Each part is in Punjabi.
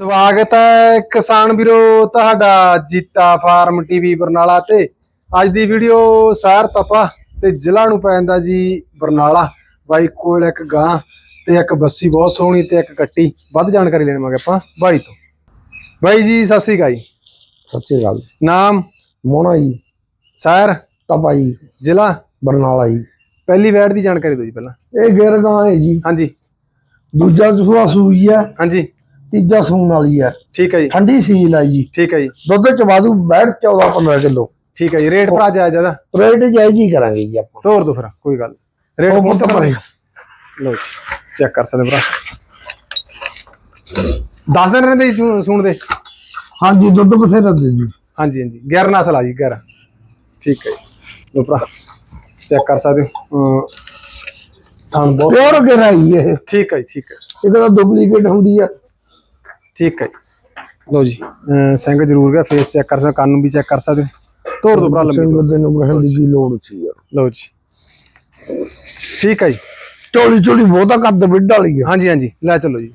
ਸਵਾਗਤ ਹੈ ਕਿਸਾਨ ਵੀਰੋ ਤੁਹਾਡਾ ਜੀਤਾ ਫਾਰਮ ਟੀਵੀ ਬਰਨਾਲਾ ਤੇ। ਅੱਜ ਦੀ ਵੀਡੀਓ ਸਾਰ ਤਪਾ ਤੇ ਜ਼ਿਲ੍ਹਾ ਨੂੰ ਪੈਂਦਾ ਜੀ ਬਰਨਾਲਾ। ਬਾਈ ਕੋਲ ਇੱਕ ਗਾਂ ਤੇ ਇੱਕ ਬੱਸੀ ਬਹੁਤ ਸੋਹਣੀ ਤੇ ਇੱਕ ਕੱਟੀ ਵੱਧ ਜਾਣਕਾਰੀ ਲੈਣ ਮਾਗੇ ਆਪਾਂ ਬਾਈ ਤੋਂ। ਬਾਈ ਜੀ ਸਤਿ ਸ੍ਰੀ ਅਕਾਲ ਜੀ। ਸਤਿ ਸ੍ਰੀ ਅਕਾਲ। ਨਾਮ? ਮੋਨਾ ਜੀ। ਸਰ? ਤਪਾ ਜੀ। ਜ਼ਿਲ੍ਹਾ? ਬਰਨਾਲਾ ਜੀ। ਪਹਿਲੀ ਵੈਟ ਦੀ ਜਾਣਕਾਰੀ ਦਿਓ ਜੀ ਪਹਿਲਾਂ। ਇਹ ਗਿਰਗਾਂ ਹੈ ਜੀ। ਹਾਂਜੀ। ਦੂਜਾ ਸੂਆ ਸੂਈ ਹੈ। ਹਾਂਜੀ। ਤੀਜਾ ਸੂਣ ਵਾਲੀ ਹੈ। ਠੀਕ ਹੈ ਜੀ। ਠੰਡੀ ਸੀਲ ਹੈ ਜੀ। ਠੀਕ ਹੈ ਜੀ। ਦੁੱਧ ਚ ਵਾਧੂ ਬੈਠ 14 15 ਕਿਲੋ। ਠੀਕ ਹੈ ਜੀ। ਰੇਟ ਭਰਾ ਜਾਇਜ਼ ਜ਼ਿਆਦਾ ਰੇਟ ਜਾਇਜ਼ ਹੀ ਕਰਾਂਗੇ ਜੀ ਆਪਾਂ। ਤੋਰ ਦੋ ਫਿਰ ਕੋਈ ਗੱਲ। ਰੇਟ ਬਹੁਤ ਪਰੇ ਲੋ ਜੀ ਚੈੱਕ ਕਰ ਸਕਦੇ ਭਰਾ। 10 ਦਿਨ ਰਹਿੰਦੇ ਜੀ ਸੂਣ ਦੇ। ਹਾਂਜੀ ਦੁੱਧ ਬਥੇਰਾ ਦੇ ਜੀ ਹਾਂਜੀ ਹਾਂਜੀ। 11 ਨਸਲ ਆ ਜੀ 11 ਠੀਕ ਹੈ ਜੀ। ਲੋ ਭਰਾ ਚੈੱਕ ਕਰ ਸਕਦੇ ਹੋ। ਥਣ ਬਹੁਤ ਪਿਓਰ ਗਿਰਾ ਜੀ ਇਹ। ਠੀਕ ਹੈ ਠੀਕ ਹੈ। ਇਹਦਾ ਡੁਪਲੀਕੇਟ ਹੁੰਦੀ ਆ। ਠੀਕ ਹੈ ਜੀ। ਲੋ ਜੀ। ਅਮ ਸਿੰਘ ਜ਼ਰੂਰ ਗਿਆ ਫੇਸ ਚੈੱਕ ਕਰ ਸਕਦੇ ਹੋ, ਕੰਨ ਨੂੰ ਵੀ ਚੈੱਕ ਕਰ ਸਕਦੇ। ਹੋ ਤੋਰ ਦੋ ਭਰਾ ਲੰਮੀ ਤੋਰ। ਬੰਦੇ ਨੂੰ ਕਹਿਣ ਦੀ ਕੀ ਲੋੜ ਸੀ ਯਾਰ। ਲਓ ਜੀ। ਠੀਕ ਹੈ ਜੀ। ਚੋਲੀ ਚੋਲੀ ਬਹੁਤਾ ਕੱਦ ਵਿੱਢ ਵਾਲੀ ਆ। ਹਾਂਜੀ ਹਾਂਜੀ। ਲੈ ਚਲੋ ਜੀ।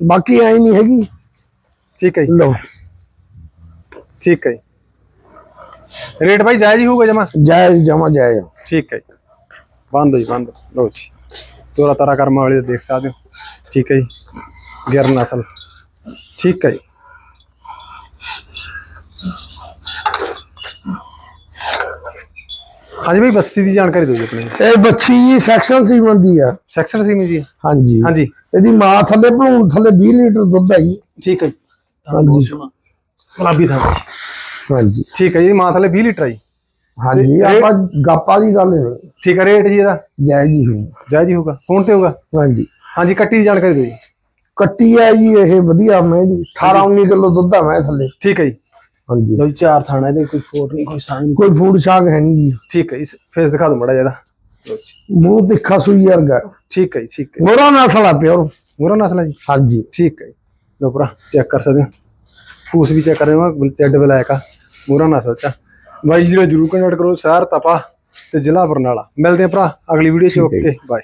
ਬਾਕੀ ਐ ਨਹੀਂ ਹੈਗੀ। ਠੀਕ ਹੈ ਜੀ। ਲੋ ਠੀਕ ਹੈ ਜੀ। ਰੇਟ ਭਾਈ ਜਾਇਜ਼ ਹੀ ਹੋਊਗਾ ਜਮਾ? ਜਾਇਜ਼ ਜਮਾ ਜਾਇਜ਼। ਠੀਕ ਹੈ ਜੀ। ਬੰਦ ਜੀ ਬੰਦ। ਲਓ ਜੀ। ਤੋਰਾ ਤਾਰਾ ਕਰਮ ਵਾਲੀ ਦੇਖ ਸਕਦੇ ਹੋ। ਠੀਕ ਹੈ ਜੀ। ਗਿਰ ਨਸਲ ਠੀਕ ਹੈ ਜੀ। ਹਾਂਜੀ ਭਾਈ ਬੱਸੀ ਦੀ ਜਾਣਕਾਰੀ ਦਿਓ ਜੀ ਆਪਣੀ। ਇਹ ਬੱਚੀ ਜੀ ਸੈਕਸ਼ਨ ਸੀਮਨ ਦੀ ਆ। ਸੈਕਸ਼ਨ ਸੀ ਜੀ। ਹਾਂਜੀ। ਹਾਂਜੀ। ਇਹਦੀ ਮਾਂ ਥੱਲੇ ਭਲੂਣ ਥੱਲੇ 20 ਲੀਟਰ ਦੁੱਧ ਹੈ ਜੀ। ਠੀਕ ਹੈ ਜੀ। ਹਾਂਜੀ। ਗੁਲਾਬੀ ਥਾਂ ਹਾਂਜੀ। ਠੀਕ ਹੈ ਜੀ ਮਾਂ ਥਲੇ 20 ਲੀਟਰ ਆ ਜੀ। ਹਾਂਜੀ ਤੇ ਆਪਾਂ ਗਾਪਾ ਦੀ ਗੱਲ ਨਹੀਂ। ਠੀਕ ਹੈ ਰੇਟ ਜੀ ਇਹਦਾ। ਜਾਇਜ਼ ਹੀ ਹੋਊ। ਜਾਇਜ਼ ਹੀ ਹੋਊਗਾ। ਫੋਨ ਤੇ ਹੋਊਗਾ। ਹਾਂਜੀ। ਹਾਂਜੀ ਕੱਟੀ ਦੀ ਜਾਣਕਾਰੀ ਦਿਓ ਜੀ। ਕੱਟੀ ਹੈ ਜੀ ਇਹ ਵਧੀਆ ਮੈਂ ਦੀ 18 19 ਕਿਲੋ ਦੁੱਧ ਆ ਮੈਂ ਥੱਲੇ। ਠੀਕ ਹੈ ਜੀ। ਹਾਂਜੀ। ਲਓ ਜੀ ਚਾਰ ਥਾਣਾ ਇਹਦੇ ਕੋਈ ਫੋਟ ਨਹੀਂ ਕੋਈ ਸਾਈਨ ਕੋਈ ਫੂਡ ਸ਼ਾਕ ਹੈ ਨਹੀਂ ਜੀ। ਠੀਕ ਹੈ ਫੇਸ ਦਿਖਾ ਦਿਓ ਮੜਾ ਜ਼ਿਆਦਾ ਮੂੰਹ ਤਿੱਖਾ ਸੂਈ ਵਰਗਾ। ਠੀਕ ਹੈ ਜੀ ਠੀਕ ਹੈ। ਮੋਰਾ ਨਸਲ ਆ ਪਿਓਰ ਮੂਰਾ ਨਸਲ ਹੈ ਜੀ? ਹਾਂਜੀ। ਠੀਕ ਹੈ ਜੀ। ਲਓ ਭਰਾ ਚੈੱਕ ਕਰ ਸਕਦੇ ਹੋ। ਫੂਸ ਵੀ ਚੈੱਕ ਕਰ ਰਹੇ ਹੋ ਚੱਡ ਬਲੈਕ ਆ ਮੂਰਾ ਨਸਲ ਚ ਆ। ਬਾਈ ਜੀ ਨੂੰ ਜਰੂਰ ਕੰਟੈਕਟ ਕਰੋ ਸ਼ਹਿਰ ਤਪਾ ਤੇ ਜ਼ਿਲ੍ਹਾ ਬਰਨਾਲਾ। ਮਿਲਦੇ ਆ ਭਰਾ ਅਗਲੀ ਵੀਡੀਓ ਚ। Okay bye